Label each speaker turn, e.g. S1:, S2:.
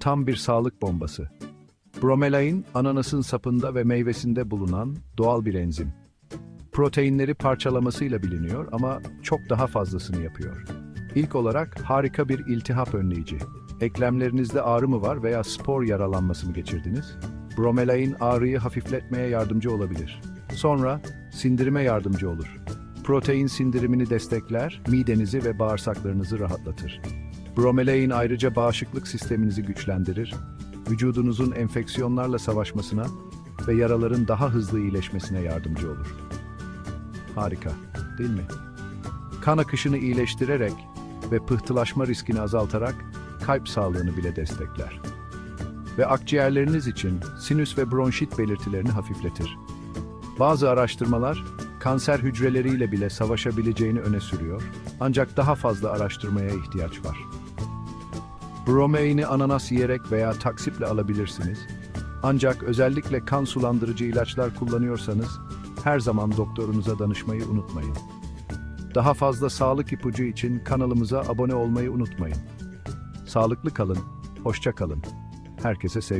S1: Tam bir sağlık bombası. Bromelain, ananasın sapında ve meyvesinde bulunan doğal bir enzim. Proteinleri parçalamasıyla biliniyor ama çok daha fazlasını yapıyor. İlk olarak harika bir iltihap önleyici. Eklemlerinizde ağrı mı var veya spor yaralanması mı geçirdiniz? Bromelain ağrıyı hafifletmeye yardımcı olabilir. Sonra sindirime yardımcı olur. Protein sindirimini destekler, midenizi ve bağırsaklarınızı rahatlatır. Bromelain ayrıca bağışıklık sisteminizi güçlendirir, vücudunuzun enfeksiyonlarla savaşmasına ve yaraların daha hızlı iyileşmesine yardımcı olur. Harika, değil mi? Kan akışını iyileştirerek ve pıhtılaşma riskini azaltarak kalp sağlığını bile destekler. Ve akciğerleriniz için sinüs ve bronşit belirtilerini hafifletir. Bazı araştırmalar kanser hücreleriyle bile savaşabileceğini öne sürüyor ancak daha fazla araştırmaya ihtiyaç var. Bromeini ananas yiyerek veya taksiple alabilirsiniz. Ancak özellikle kan sulandırıcı ilaçlar kullanıyorsanız her zaman doktorunuza danışmayı unutmayın. Daha fazla sağlık ipucu için kanalımıza abone olmayı unutmayın. Sağlıklı kalın, hoşça kalın. Herkese sevgiler.